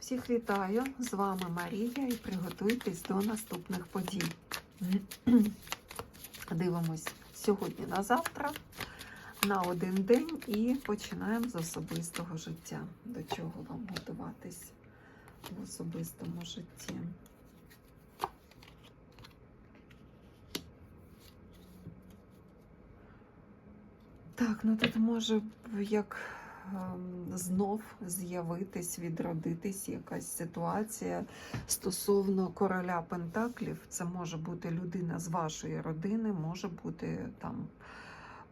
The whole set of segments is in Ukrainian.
Всіх вітаю! З вами Марія і приготуйтесь до наступних подій. Дивимось сьогодні на завтра, на один день і починаємо з особистого життя. До чого вам готуватись в особистому житті? Так, ну тут може як знов з'явитись, відродитись якась ситуація стосовно короля Пентаклів. Це може бути людина з вашої родини, може бути там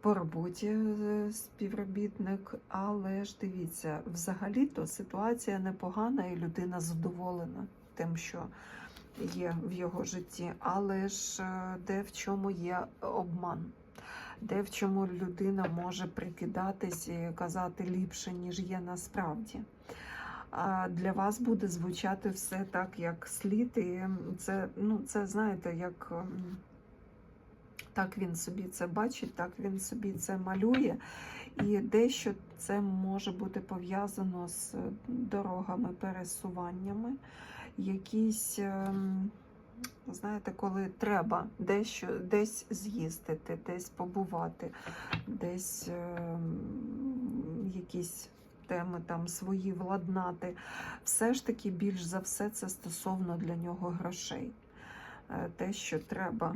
по роботі е, співробітник, але ж дивіться, взагалі-то ситуація непогана і людина задоволена тим, що є в його житті, але ж е, де в чому є обман де в чому людина може прикидатись і казати ліпше, ніж є насправді. А для вас буде звучати все так, як слід, і це, ну, це знаєте, як ем, так він собі це бачить, так він собі це малює. І дещо це може бути пов'язано з дорогами, пересуваннями, якісь. Знаєте, коли треба дещо десь з'їздити, десь побувати, десь е, якісь теми там свої владнати. Все ж таки, більш за все, це стосовно для нього грошей. Е, те, що треба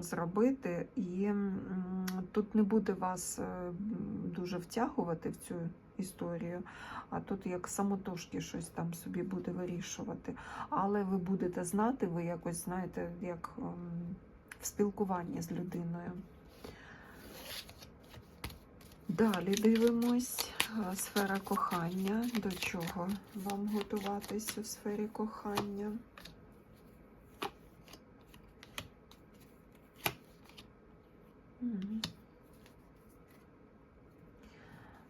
зробити, і тут не буде вас е, дуже втягувати в цю історію, а тут як самотужки щось там собі буде вирішувати. Але ви будете знати, ви якось знаєте, як ем, в спілкуванні з людиною. Далі дивимось е, сфера кохання. До чого вам готуватись у сфері кохання? Мгм.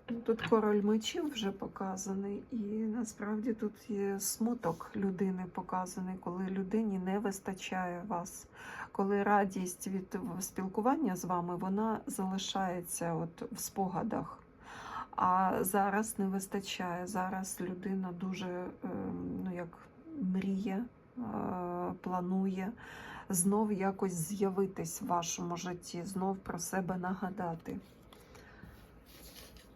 Ну, Тут король мечів вже показаний, і насправді тут є смуток людини показаний, коли людині не вистачає вас, коли радість від спілкування з вами вона залишається от в спогадах. А зараз не вистачає. Зараз людина дуже ем, ну, як мріє, е, планує знов якось з'явитись в вашому житті, знов про себе нагадати.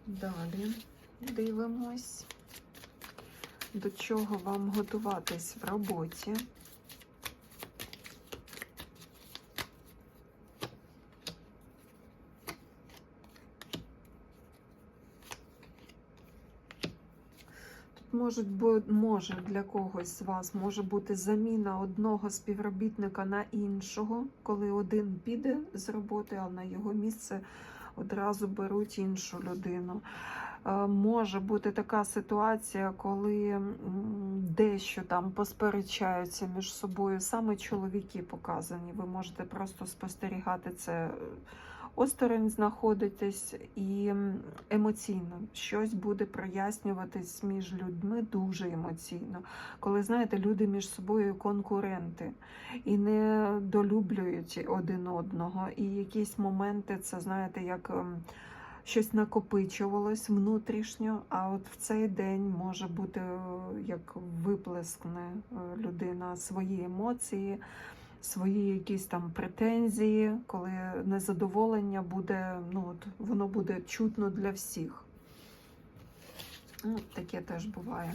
Далі дивимось, до чого вам готуватись в роботі. Тут може для когось з вас може бути заміна одного співробітника на іншого, коли один піде з роботи, а на його місце одразу беруть іншу людину. Е, Може бути така ситуація, коли дещо там посперечаються між собою. Саме чоловіки показані. Ви можете просто спостерігати це е, осторонь знаходитесь і емоційно щось буде прояснюватись між людьми дуже емоційно. Коли знаєте, люди між собою конкуренти і не долюблюють один одного. І якісь моменти це знаєте, як. щось накопичувалось внутрішньо, а от в цей день може бути е, як виплескне е, людина свої емоції, свої якісь там претензії, коли незадоволення буде, ну от воно буде чутно для всіх. Ну, таке теж буває.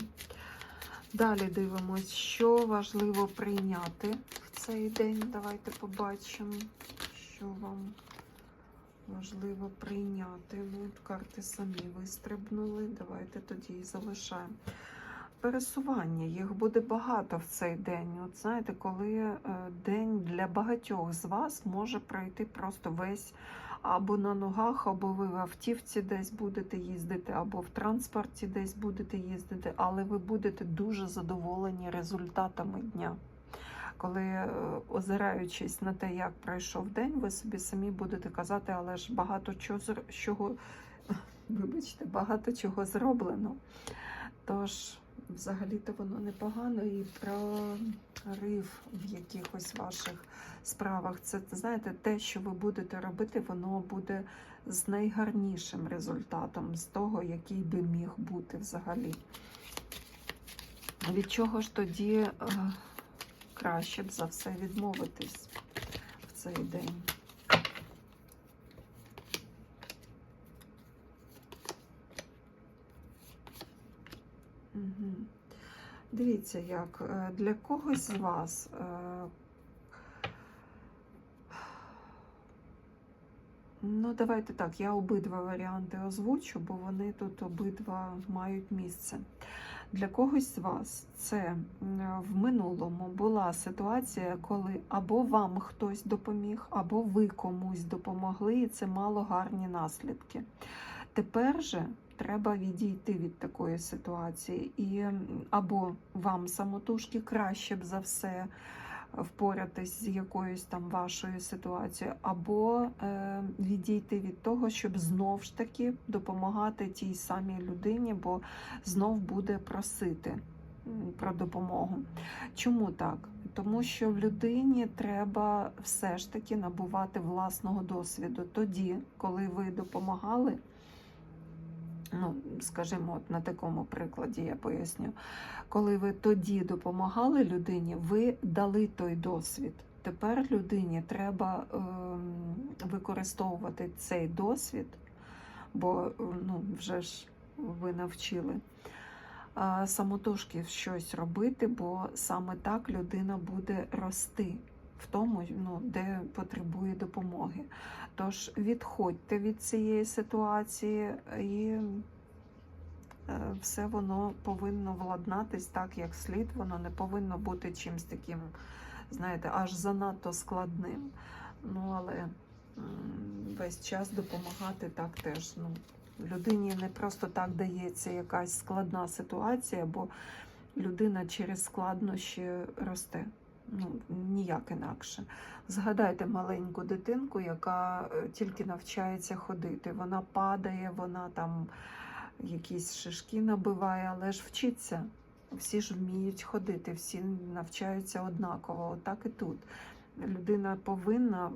Далі дивимось, що важливо прийняти в цей день. Давайте побачимо, що вам важливо прийняти. Ну, карти самі вистрибнули. Давайте тоді і залишаємо. Пересування, їх буде багато в цей день. От знаєте, коли е, день для багатьох з вас може пройти просто весь або на ногах, або ви в автівці десь будете їздити, або в транспорті десь будете їздити, але ви будете дуже задоволені результатами дня. Коли, е, озираючись на те, як пройшов день, ви собі самі будете казати, але ж багато чого, чого вибачте, багато чого зроблено. Тож, взагалі-то воно непогано і прорив в якихось ваших справах. Це, знаєте, те, що ви будете робити, воно буде з найгарнішим результатом, з того, який би міг бути взагалі. Від чого ж тоді е, краще б за все відмовитись в цей день? Дивіться, як е, для когось з вас е, Ну, давайте так, я обидва варіанти озвучу, бо вони тут обидва мають місце. Для когось з вас це в минулому була ситуація, коли або вам хтось допоміг, або ви комусь допомогли, і це мало гарні наслідки. Тепер же треба відійти від такої ситуації, і або вам самотужки краще б за все впоратись з якоюсь там вашою ситуацією, або е, відійти від того, щоб знов ж таки допомагати тій самій людині, бо знов буде просити про допомогу. Чому так? Тому що в людині треба все ж таки набувати власного досвіду. Тоді, коли ви допомагали, ну, скажімо, от на такому прикладі я поясню, коли ви тоді допомагали людині, ви дали той досвід. Тепер людині треба ем, використовувати цей досвід, бо ну, вже ж ви навчили а, самотужки щось робити, бо саме так людина буде рости в тому, ну, де потребує допомоги. Тож відходьте від цієї ситуації і е, все воно повинно владнатись так, як слід. Воно не повинно бути чимось таким, знаєте, аж занадто складним. Ну, але весь час допомагати так теж. Ну, людині не просто так дається якась складна ситуація, бо людина через складнощі росте. Ну, ніяк інакше. Згадайте маленьку дитинку, яка е, тільки навчається ходити. Вона падає, вона там якісь шишки набиває, але ж вчиться. Всі ж вміють ходити, всі навчаються однаково. Отак і тут. Людина повинна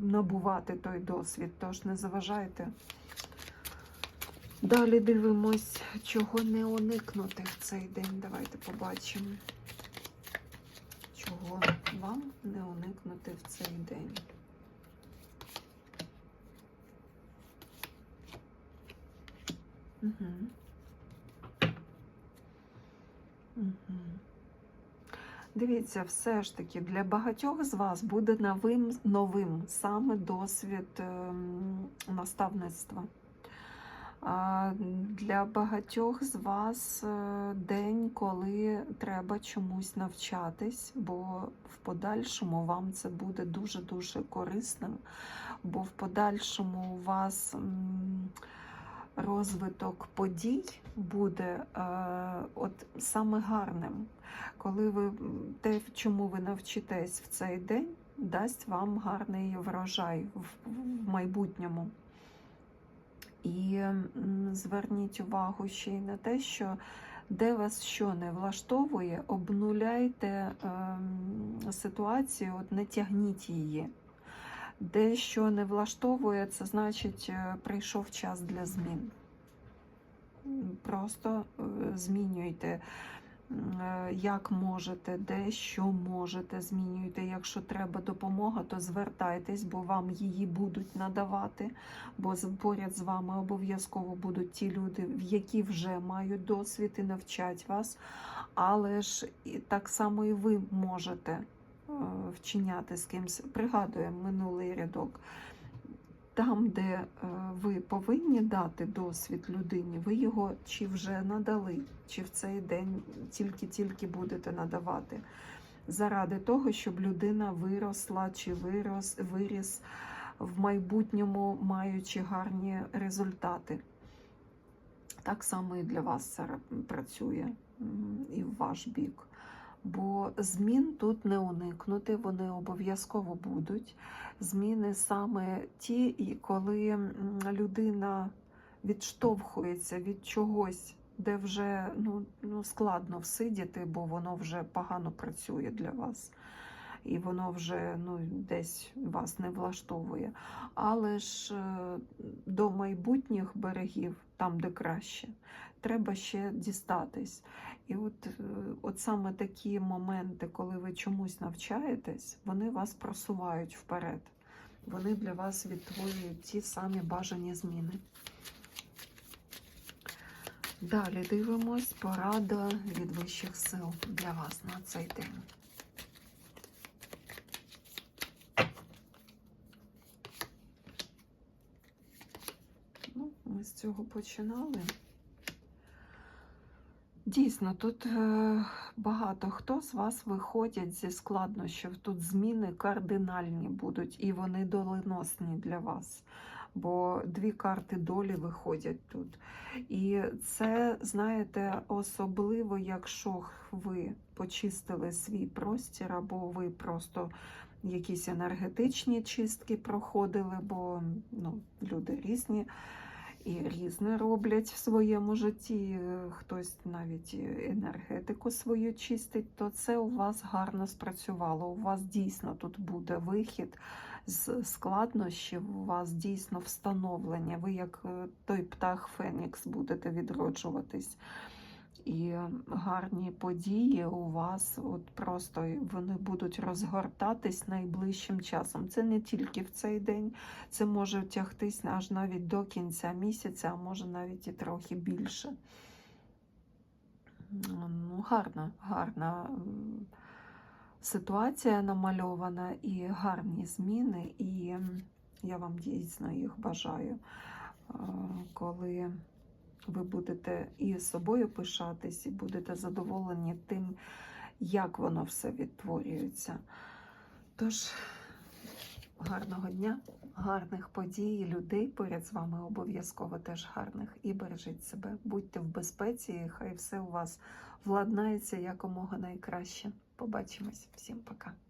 набувати той досвід, тож не заважайте. Далі дивимось, чого не уникнути в цей день. Давайте побачимо, не уникнути в цей день. Угу. Угу. Дивіться, все ж таки для багатьох з вас буде новим, новим саме досвід ем, наставництва. Для багатьох з вас е, день, коли треба чомусь навчатись, бо в подальшому вам це буде дуже-дуже корисним, бо в подальшому у вас розвиток подій буде е, от саме гарним, коли ви те, чому ви навчитесь в цей день, дасть вам гарний врожай в майбутньому. І зверніть увагу ще й на те, що де вас що не влаштовує, обнуляйте е, ситуацію, от не тягніть її. Де що не влаштовує, це значить е, прийшов час для змін. Просто е, змінюйте, як можете, де що можете, змінюйте. Якщо треба допомога, то звертайтесь, бо вам її будуть надавати, бо поряд з вами обов'язково будуть ті люди, які вже мають досвід і навчать вас. Але ж так само і ви можете е, вчиняти з кимсь. Пригадуємо минулий рядок. Там, де е, ви повинні дати досвід людині, ви його чи вже надали, чи в цей день тільки-тільки будете надавати. Заради того, щоб людина виросла чи вирос, виріс в майбутньому, маючи гарні результати. Так само і для вас це працює і в ваш бік. Бо змін тут не уникнути, вони обов'язково будуть. Зміни саме ті, і коли людина відштовхується від чогось, де вже ну, ну, складно всидіти, бо воно вже погано працює для вас. І воно вже ну, десь вас не влаштовує. Але ж е, до майбутніх берегів там, де краще. Треба ще дістатись. І от, е, от саме такі моменти, коли ви чомусь навчаєтесь, вони вас просувають вперед. Вони для вас відтворюють ті самі бажані зміни. Далі дивимось порада від вищих сил для вас на цей день. Ну, ми з цього починали. Дійсно, тут е, багато хто з вас виходять зі складнощів. Тут зміни кардинальні будуть, і вони доленосні для вас. Бо дві карти долі виходять тут. І це, знаєте, особливо, якщо ви почистили свій простір, або ви просто якісь енергетичні чистки проходили, бо ну, люди різні і різне роблять в своєму житті, хтось навіть енергетику свою чистить, то це у вас гарно спрацювало. У вас дійсно тут буде вихід з складнощів, у вас дійсно встановлення. Ви як е, той птах Фенікс будете відроджуватись. І гарні події у вас от просто вони будуть розгортатись найближчим часом. Це не тільки в цей день, це може тягтись аж навіть до кінця місяця, а може навіть і трохи більше. Ну, гарна, гарна ситуація намальована і гарні зміни, і я вам дійсно їх бажаю, коли ви будете і собою пишатись, і будете задоволені тим, як воно все відтворюється. Тож, гарного дня, гарних подій, людей поряд з вами обов'язково теж гарних. І бережіть себе, будьте в безпеці, і хай все у вас владнається якомога найкраще. Побачимось. Всім пока.